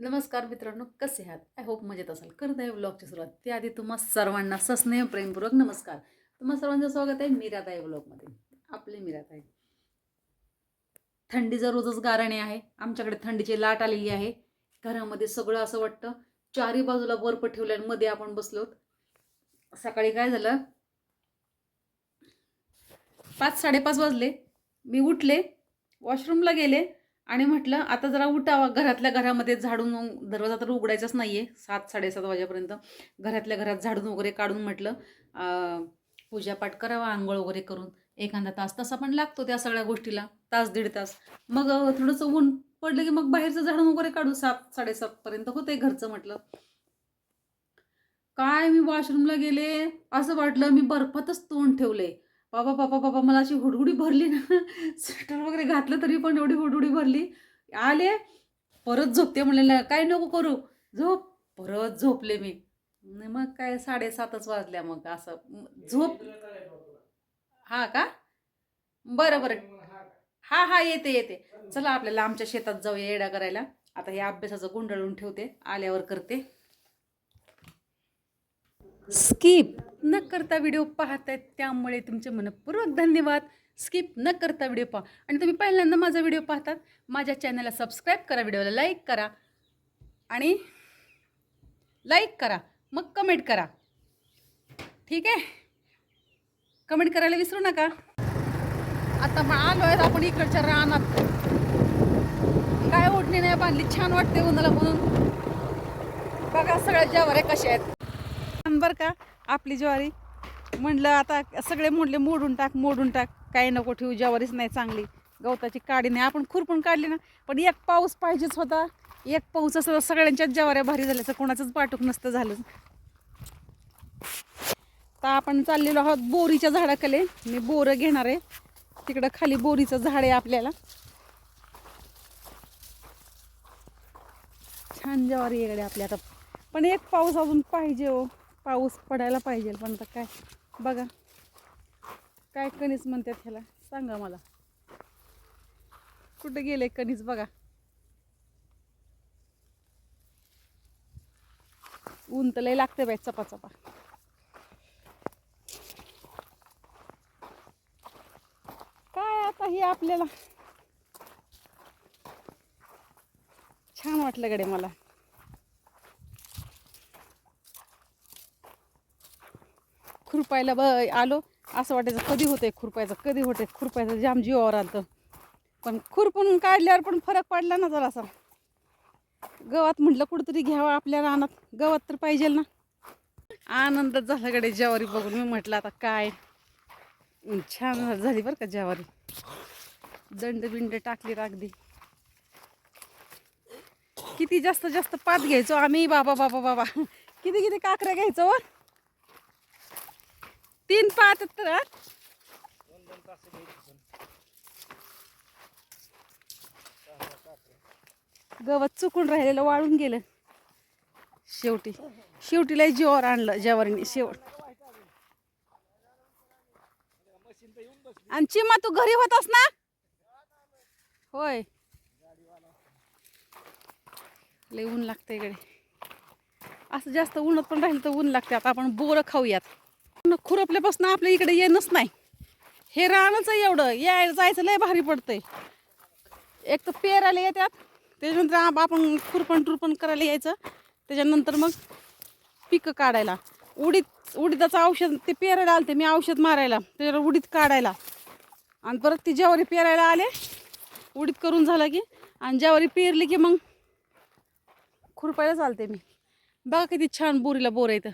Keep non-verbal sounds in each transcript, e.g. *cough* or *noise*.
नमस्कार मित्रांनो कसे आहात? आय होप मजेत असाल. करत आहे ब्लॉगची सुरुवात. त्याआधी तुम्हा सर्वांना सस्नेह प्रेमपूर्वक नमस्कार. तुम्हा सर्वांचं स्वागत आहे मीराताई ब्लॉगमध्ये आपले मीराताई. थंडीचं रोजच गाराणे आहे. आमच्याकडे थंडीची लाट आलेली आहे. घरामध्ये सगळं असं वाटतं. चारी बाजूला बर्फ ठेवल्या मध्ये आपण बसलोत सकाळी काय झालं? पाच साडेपाच वाजले. मी उठले. वॉशरूमला गेले. आणि म्हटलं आता जरा उठावा. घरातल्या घरामध्ये झाडून दरवाजा तर उघडायचाच नाही आहे सात साडेसात वाजेपर्यंत घरातल्या घरात झाडून वगैरे काढून म्हटलं पूजापाठ करावा आंघोळ वगैरे करून. एखादा तास तसा पण लागतो त्या सगळ्या गोष्टीला. तास दीड तास. मग थोडंसं ऊन पडलं की मग बाहेरचं झाडून वगैरे काढू. सात साडेसातपर्यंत होते घरचं म्हटलं. काय मी वॉशरूमला गेले? असं वाटलं मी बर्फातच तोंड ठेवलंय. बाबा बाबा बाबा मला अशी हुडहुडी भरली ना. स्वेटर वगैरे घातलं तरी पण एवढी हुडहुडी भरली. आले परत झोपते म्हणलेलं काय नको करू. झोप परत झोपले मी. मग काय साडेसातच वाजल्या मग असं. झोप हा का? बरं बरं. हा हा येते येते. चला आपल्याला आमच्या शेतात जाऊया येडा करायला. आता हे अभ्यासाचं गुंडळून ठेवते. आल्यावर करते. स्किप न करता व्हिडिओ पाहत आहेत त्यामुळे तुमचे मनपूर्वक धन्यवाद. स्किप न करता व्हिडिओ पहा. आणि तुम्ही पहिल्यांदा माझा व्हिडिओ पाहतात माझ्या चॅनलला सबस्क्राईब करा व्हिडिओला लाईक करा आणि लाईक करा मग कमेंट करा. ठीक आहे? कमेंट करायला विसरू नका. आता मग आलो आहे आपण इकडच्या रानात. काय ओढणी नाही बांधली छान वाटते उन्हाला म्हणून. बघा सगळ्या ज्वाऱ्या कशा आहेत. बरं का? आपली ज्वारी. म्हणलं आता सगळे म्हणले मोडून टाक मोडून टाक. काय नको ठेवू ज्वारीच नाही चांगली. गवताची काडी नाही. आपण खुरपून काढली ना पण एक पाऊस पाहिजेच होता. एक पाऊस असं सगळ्यांच्याच ज्वाऱ्या भारी झाल्या तर कोणाचंच पाठूक नसतं झालं. तर आपण चाललेलो आहोत बोरीच्या झाडाखाली. मी बोरं घेणार आहे. तिकडं खाली बोरीचं झाड आहे आपल्याला. छान ज्वारी इकडे आपल्या. आता पण एक पाऊस अजून पाहिजे हो. पाऊस पडायला पाहिजे पण आता काय? बघा. काय कणीस म्हणतात ह्याला? सांगा मला. कुठे गेले कणीस बघा? ऊन तर लय लागते बाई चपा चपा काय आता हे आपल्याला? छान वाटलं गडे मला. खुरपायला ब आलो. असं वाटायचं कधी होते खुरपायचं कधी होते खुरपायचं जाम जीवावर आलं पण खुरपून काढल्यावर पण फरक पडला ना जरासा. गवत म्हटलं कुठंतरी घ्यावा आपल्या रानात. गवत तर पाहिजे ना. आनंदच झाला गडे ज्वारी बघून. मी म्हटलं आता काय? छान झाली बरं का ज्वारी. दंड बिंड टाकली अगदी किती जास्त जास्त पात घ्यायचो आम्ही बाबा बाबा बाबा. किती किती काकऱ्या घ्यायचो व तीन पात तर गवत चुकून राहिलेलं वाळून गेलं. शेवटी. शेवटीला जेवर आणलं जेवारीने शेवट. आणि चिमा तू घरी होतास ना? होय. लय ऊन लागतं इकडे असं जास्त उन्हात पण राहिलं तर ऊन लागते आता आपण बोरं खाऊयात. खुरपल्यापासून आपल्या इकडे येणंच नाही. हे राहणंच आहे एवढं. यायला जायचं लय भारी पडतंय. एक तर पेरायला येतात. त्याच्यानंतर आपण खुरपण टुरपण करायला यायचं. त्याच्यानंतर मग पिकं काढायला. उडीद उडीदाचं औषध ते पेरायला आलते मी औषध मारायला. त्याच्यावर उडीद काढायला. आणि परत ती ज्वारी पेरायला आले. उडीद करून झालं की आणि ज्वारी पेरली की मग खुरपायला चालते मी. बघा किती छान बोरीला बोर येतं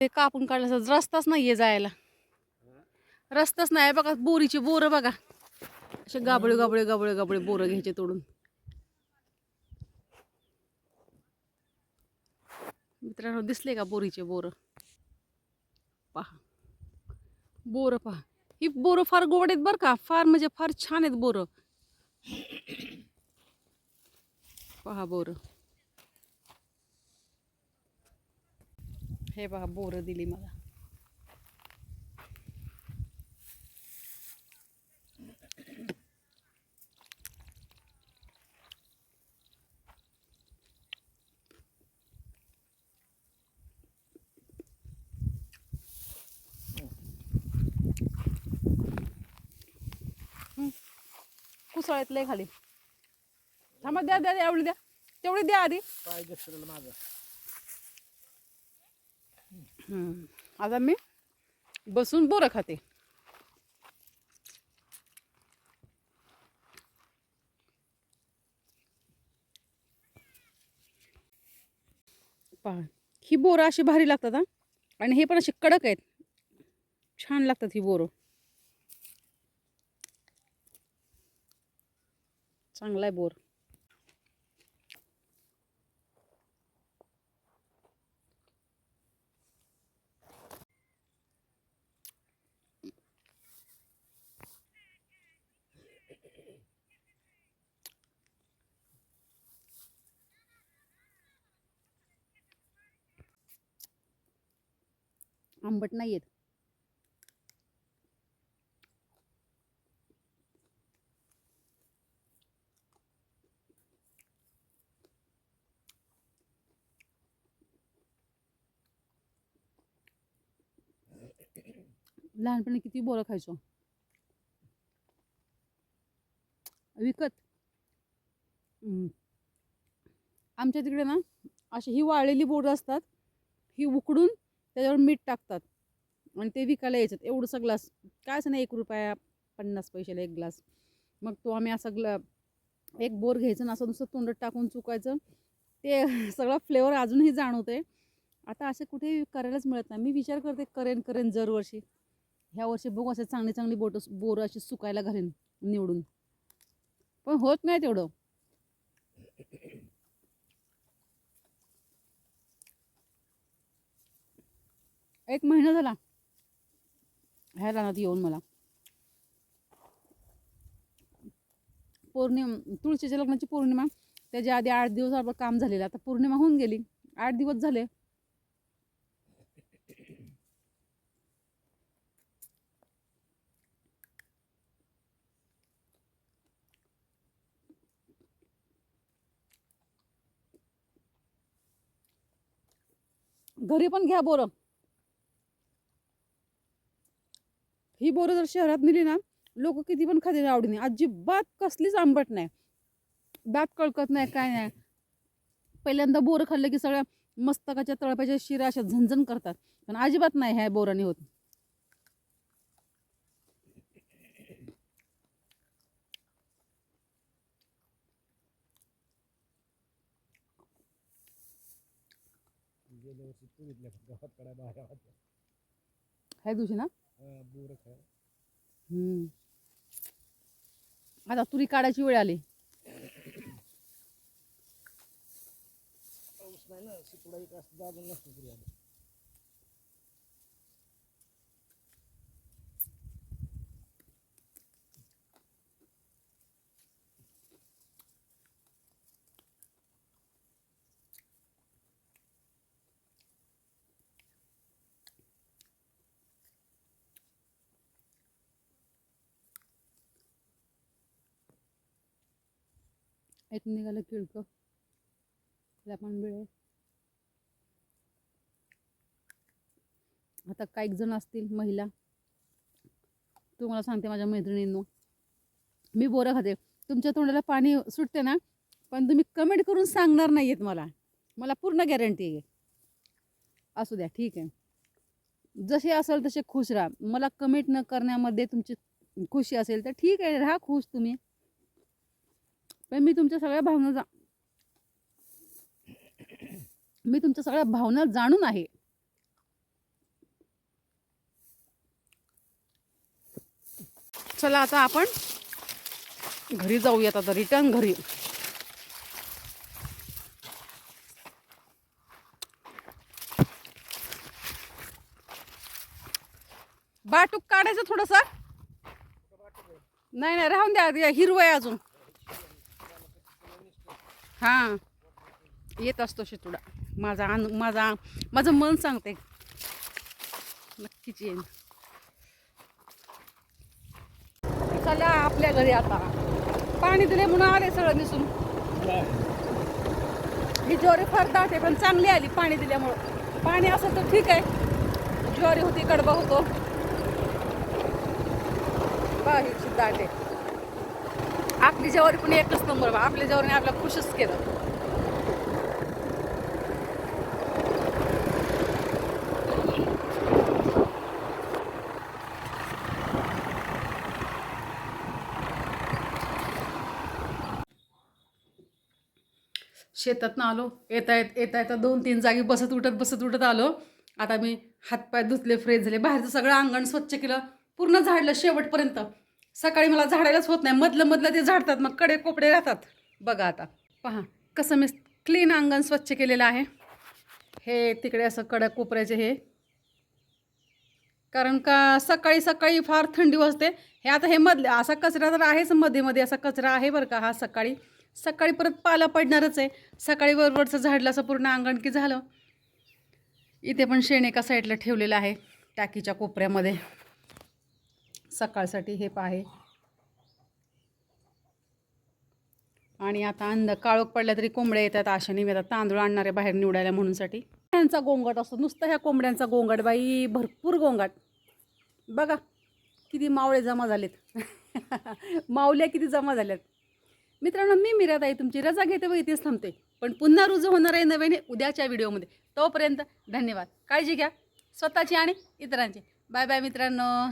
ते कापून काढल्याचा रस्ताच नाही आहे जायला. रस्ताच नाही बघा बोरीची बोरं बघा. असे गाबळे गाबळे गाबळे गाबळे बोरं घ्यायचे तोडून. मित्रांनो दिसले का बोरीचे बोरं? पहा. बोरं पहा. ही बोरं फार गोड आहेत बरं का. फार म्हणजे फार छान आहेत बोरं. पहा बोरं. हे बघा बोरं दिली मला. कुसळ्यातलं खाली. थांब द्या द्या एवढी द्या. तेवढी द्या आधी. माझं. आता मी बसून बोरं खाते. पहा ही बोरं अशी भारी लागतात हा. आणि हे पण असे कडक आहेत. छान लागतात ही बोरं. चांगला आहे बोर. आंबट नाही आहेत लहानपणी किती बोरं खायचो? विकत. हम्म. आमच्या तिकडे ना अशी ही वाळलेली बोरं असतात. ही उकडून त्याच्यावर मीठ टाकतात. आणि ते विकायला यायचं. एवढंसा ग्लास काय असं नाही एक रुपया पन्नास पैशाला एक ग्लास मग तो आम्ही असा ग्ला एक बोर घ्यायचं ना असं नुसतं तोंडात टाकून चुकायचं. ते *laughs* सगळा फ्लेवर अजूनही जाणवते आता असं कुठे करायलाच मिळत नाही. मी विचार करते करेन करेन दरवर्षी. ह्या वर्षी बघू असे चांगली चांगली बोट बोरं अशी सुकायला घालेन निवडून. पण होत नाही तेवढं. एक महिना झाला. ह्या रानात येऊन मला. पौर्णिमा तुळशीच्या लग्नाची पौर्णिमा. त्याच्या आधी आठ दिवस आपलं काम झालेलं. आता पौर्णिमा होऊन गेली. आठ दिवस झाले. घरी पण घ्या बोरं. बोरं जर शहरात नेली ना लोक किती पण खातील आवडीने. अजिबात कसलीच आंबट नाही. दात कळकत नाही काय नाही. पहिल्यांदा बोरं खाल्लं की सगळ्या मस्तकाच्या तळपाच्या शिरा अशा झणझण करतात. पण अजिबात नाही ह्या बोराने होत. ह्या दिवशी ना? हम्म. आता तुरी काढायची वेळ आली. पाऊस नाही ना शिकडा एक असं दाबून नसतो तरी आलं. एक निघालं किळकं. त्याला पण वेळ आता काही जण असतील महिला. तुम्हाला सांगते माझ्या मैत्रिणींनो. मी बोरं खाते. तुमच्या तोंडाला पाणी सुटते ना पण तुम्ही कमेंट करून सांगणार नाही आहेत मला. मला पूर्ण गॅरंटी आहे. असू द्या ठीक आहे. जसे असेल तसे खुश राहा. मला कमेंट न करण्यामध्ये तुमची खुशी असेल तर ठीक आहे राहा खुश तुम्ही. पण मी तुमच्या सगळ्या भावना जा मी तुमच्या सगळ्या भावना जाणून आहे. चला आता आपण घरी जाऊयात आता रिटर्न घरी. बाटूक काढायचं थोडस? नाही नाही राहून द्या हिरवं आहे अजून. हां. येत असतो शितुडा. माझा अनु माझा माझं मन सांगते. नक्कीच येईन. चला आपल्या घरी आता. पाणी दिले म्हणून आले सगळं दिसून. ही ज्वारी फार दाट आहे पण चांगली आली पाणी दिल्यामुळं. पाणी असं तर ठीक आहे. ज्वारी होती कडबा होतो. बाहेरची दाटे. आहे आपली जेवारी पण एकच नंबर बा. आपल्या जेवारीने आपल्याला खुशच केलं. शेतातनं आलो. येता येत येता येता दोन तीन जागी बसत उठत बसत उठत आलो. आता मी हातपाय धुतले फ्रेश झाले. बाहेरचं सगळं अंगण स्वच्छ केलं. पूर्ण झाडलं शेवटपर्यंत. सकाळी मला झाडायलाच होत नाही. मधलं मधलं ते झाडतात मग कडे कोपडे राहतात. बघा आता. पहा कसं मी क्लीन अंगण स्वच्छ केलेलं आहे. हे तिकडे असं कडक कोपऱ्याचे हे. कारण का सकाळी सकाळी फार थंडी वाजते. हे आता हे मधले असा कचरा तर आहेच मध्ये मध्ये असा कचरा आहे बरं का हा सकाळी. सकाळी परत पाला पडणारच आहे. सकाळी वरवरचं झाडलं असं पूर्ण अंगण की झालं. इथे पण शेण एका साईडला ठेवलेलं आहे टाकीच्या कोपऱ्यामध्ये. सकाळसाठी हे पाहे. आणि आता अंध काळोख पडल्या तरी कोंबड्या येतात आशाने मी तांदूळ आणणारे बाहेर निवडायला म्हणूनसाठी त्यांचा गोंगाट असतो. नुसतं ह्या कोंबड्यांचा गोंगाट बाई भरपूर गोंगाट. बघा किती मावळे जमा झालेत. *laughs* मावल्या किती जमा झाल्यात. मित्रांनो मी मिराताई तुमची रजा घेते व इथेच थांबते. पण पुन्हा रुजू होणार आहे नव्याने उद्याच्या व्हिडिओमध्ये. तोपर्यंत धन्यवाद. काळजी घ्या. स्वतःची आणि इतरांची. बाय बाय मित्रांनो.